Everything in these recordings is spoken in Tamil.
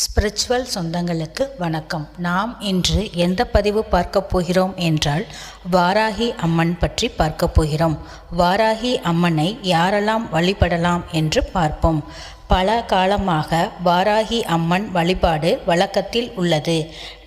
ஸ்பிரிச்சுவல் சொந்தங்களுக்கு வணக்கம். நாம் இன்று எந்த பதிவு பார்க்க போகிறோம் என்றால் வாராகி அம்மன் பற்றி பார்க்க போகிறோம். வாராகி அம்மனை யாரெல்லாம் வழிபடலாம் என்று பார்ப்போம். பல காலமாக வாராகி அம்மன் வழிபாடு வழக்கத்தில் உள்ளது.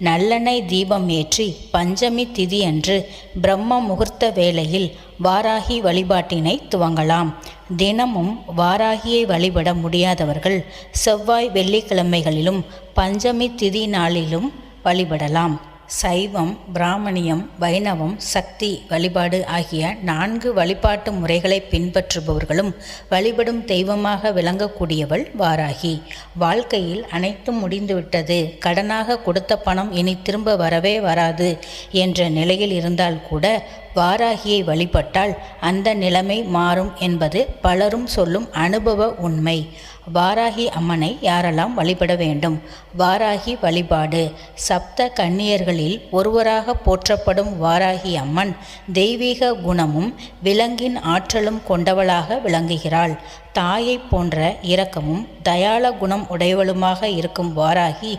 நல்லெண்ணெய் தீபம் ஏற்றி பஞ்சமி திதியன்று பிரம்ம முகூர்த்த வேளையில் வாராகி வழிபாட்டினை துவங்கலாம். தினமும் வாராகியை வழிபட முடியாதவர்கள் செவ்வாய் வெள்ளிக்கிழமைகளிலும் பஞ்சமி திதி நாளிலும் வழிபடலாம். சைவம் பிராமணியம் வைணவம் சக்தி வழிபாடு ஆகிய நான்கு வழிபாட்டு முறைகளை பின்பற்றுபவர்களும் வழிபடும் தெய்வமாக விளங்கக்கூடியவள் வாராகி. வாழ்க்கையில் அனைத்தும் முடிந்துவிட்டது. கடனாக கொடுத்த பணம் இனி திரும்ப வரவே வராது என்ற நிலையில் இருந்தால் கூட வாராகியை வழிபட்டால் அந்த நிலைமை மாறும் என்பது பலரும் சொல்லும் அனுபவ உண்மை. வாராகி அம்மனை யாரெல்லாம் வழிபட வேண்டும்? வாராகி வழிபாடு. சப்த கன்னியர்களில் ஒருவராக போற்றப்படும் வாராகி அம்மன் தெய்வீக குணமும் விலங்கின் ஆற்றலும் கொண்டவளாக விளங்குகிறாள். தாயை போன்ற இரக்கமும் தயாள குணம் உடையவளுமாக இருக்கும் வாராகி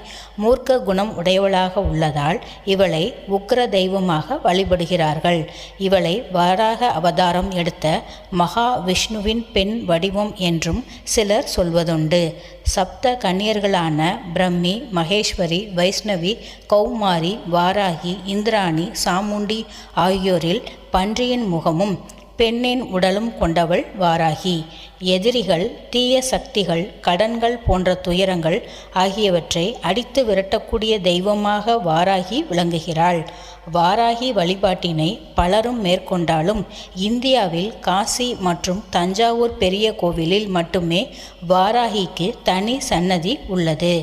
மூர்க்க குணம் உடையவளாக உள்ளதால் இவளை உக்ர தெய்வமாக வழிபடுகிறார்கள். இவளை வாராக அவதாரம் எடுத்த மகா விஷ்ணுவின் பெண் வடிவம் என்றும் சிலர் சொல்வதுண்டு. சப்த கன்னியர்களான பிரம்மி மகேஸ்வரி வைஷ்ணவி கௌமாரி வாராகி இந்திராணி சாமுண்டி ஆகியோரில் பன்றியின் முகமும் பெண்ணின் உடலும் கொண்டவள் வாராகி. எதிரிகள் தீய சக்திகள் கடன்கள் போன்ற துயரங்கள் ஆகியவற்றை அடித்து விரட்டக்கூடிய தெய்வமாக வாராகி விளங்குகிறாள். வாராகி வழிபாட்டினை பலரும் மேற்கொண்டாலும் இந்தியாவில் காசி மற்றும் தஞ்சாவூர் பெரிய கோவிலில் மட்டுமே வாராகிக்கு தனி சன்னதி உள்ளது.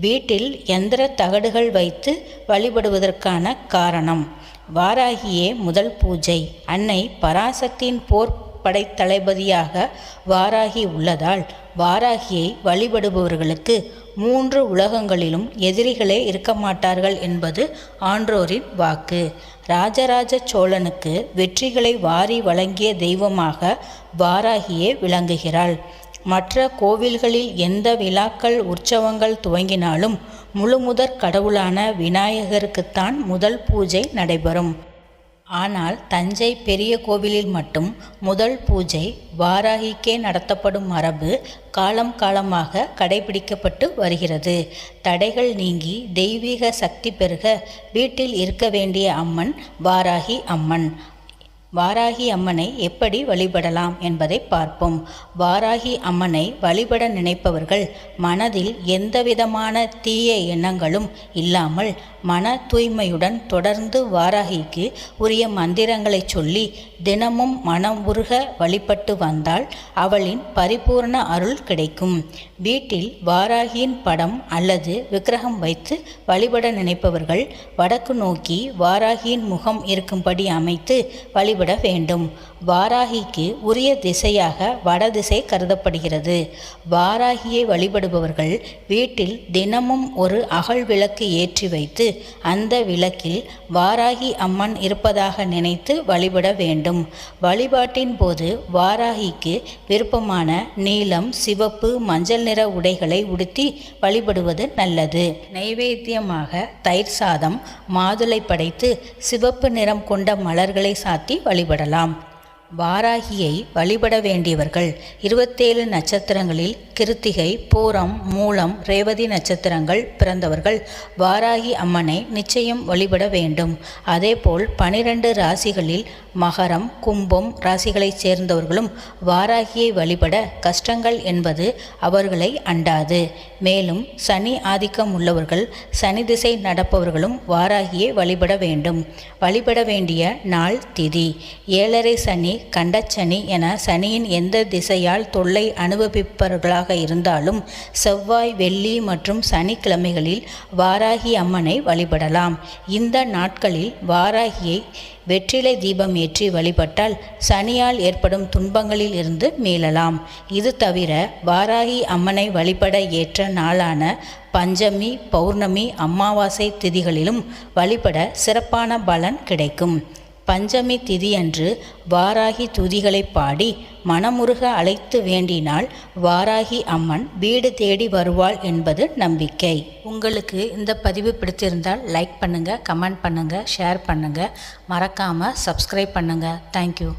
வீட்டில் எந்திர தகடுகள் வைத்து வழிபடுவதற்கான காரணம். வாராகியே முதல் பூஜை. அன்னை பராசக்தியின் போர் படைத்தளபதியாக வாராகி உள்ளதால் வாராகியை வழிபடுபவர்களுக்கு மூன்று உலகங்களிலும் எதிரிகளே இருக்க மாட்டார்கள் என்பது ஆன்றோரின் வாக்கு. ராஜராஜ சோழனுக்கு வெற்றிகளை வாரி வழங்கிய தெய்வமாக வாராகியே விளங்குகிறாள். மற்ற கோவில்களில் எந்த விழாக்கள் உற்சவங்கள் துவங்கினாலும் முழுமுதற் கடவுளான விநாயகருக்குத்தான் முதல் பூஜை நடைபெறும். ஆனால் தஞ்சை பெரிய கோவிலில் மட்டும் முதல் பூஜை வாராகிக்கே நடத்தப்படும் மரபு காலம் காலமாக கடைபிடிக்கப்பட்டு வருகிறது. தடைகள் நீங்கி தெய்வீக சக்தி பெருக வீட்டில் இருக்க வேண்டிய அம்மன் வாராகி அம்மன். வாராகி அம்மனை எப்படி வழிபடலாம் என்பதை பார்ப்போம். வாராகி அம்மனை வழிபட நினைப்பவர்கள் மனதில் எந்தவிதமான தீய எண்ணங்களும் இல்லாமல் மன தூய்மையுடன் தொடர்ந்து வாராகிக்கு உரிய மந்திரங்களை சொல்லி தினமும் மனம் உருக வழிபட்டு வந்தால் அவளின் பரிபூர்ண அருள் கிடைக்கும். வீட்டில் வாராகியின் படம் அல்லது விக்கிரகம் வைத்து வழிபட நினைப்பவர்கள் வடக்கு நோக்கி வாராகியின் முகம் இருக்கும்படி அமைத்து வழிபட வேண்டும். வாராகிக்கு உரிய திசையாக வடதிசை கருதப்படுகிறது. வாராகியை வழிபடுபவர்கள் வீட்டில் தினமும் ஒரு அகல் விளக்கு ஏற்றி வைத்து அந்த விளக்கில் வாராகி அம்மன் இருப்பதாக நினைத்து வழிபட வேண்டும். வழிபாட்டின் போது வாராகிக்கு விருப்பமான நீலம் சிவப்பு மஞ்சள் நிற உடைகளை உடுத்தி வழிபடுவது நல்லது. நைவேத்தியமாக தயிர் சாதம் மாதுளை படைத்து சிவப்பு நிறம் கொண்ட மலர்களை சாத்தி வழிபடலாம். வாராகியை வழிபட வேண்டியவர்கள் இருபத்தேழு நட்சத்திரங்களில் கிருத்திகை பூரம் மூலம் ரேவதி நட்சத்திரங்கள் பிறந்தவர்கள் வாராகி அம்மனை நிச்சயம் வழிபட வேண்டும். அதேபோல் பனிரெண்டு ராசிகளில் மகரம் கும்பம் ராசிகளைச் சேர்ந்தவர்களும் வாராகியை வழிபட கஷ்டங்கள் என்பது அவர்களை அண்டாது. மேலும் சனி ஆதிக்கம் உள்ளவர்கள் சனி திசை நடப்பவர்களும் வாராகியை வழிபட வேண்டும். வழிபட வேண்டிய நாள் திதி. ஏழரை சனி கண்டச்சனி என சனியின் எந்த திசையால் தொல்லை அனுபவிப்பவர்களாக இருந்தாலும் செவ்வாய் வெள்ளி மற்றும் சனிக்கிழமைகளில் வாராகி அம்மனை வழிபடலாம். இந்த நாட்களில் வாராகியை வெற்றிலை தீபம் ஏற்றி வழிபட்டால் சனியால் ஏற்படும் துன்பங்களில் இருந்து மீளலாம். இது தவிர வாராகி அம்மனை வழிபட ஏற்ற நாளான பஞ்சமி பௌர்ணமி அமாவாசை திதிகளிலும் வழிபட சிறப்பான பலன் கிடைக்கும். பஞ்சமி திதியன்று வாராகி துதிகளை பாடி மனமுருக அழைத்து வேண்டினால் வாராகி அம்மன் வீடு தேடி வருவாள் என்பது நம்பிக்கை. உங்களுக்கு இந்த பதிவு பிடித்திருந்தால் லைக் பண்ணுங்கள் கமெண்ட் பண்ணுங்கள் ஷேர் பண்ணுங்கள் மறக்காமல் சப்ஸ்கிரைப் பண்ணுங்கள் தேங்க்யூ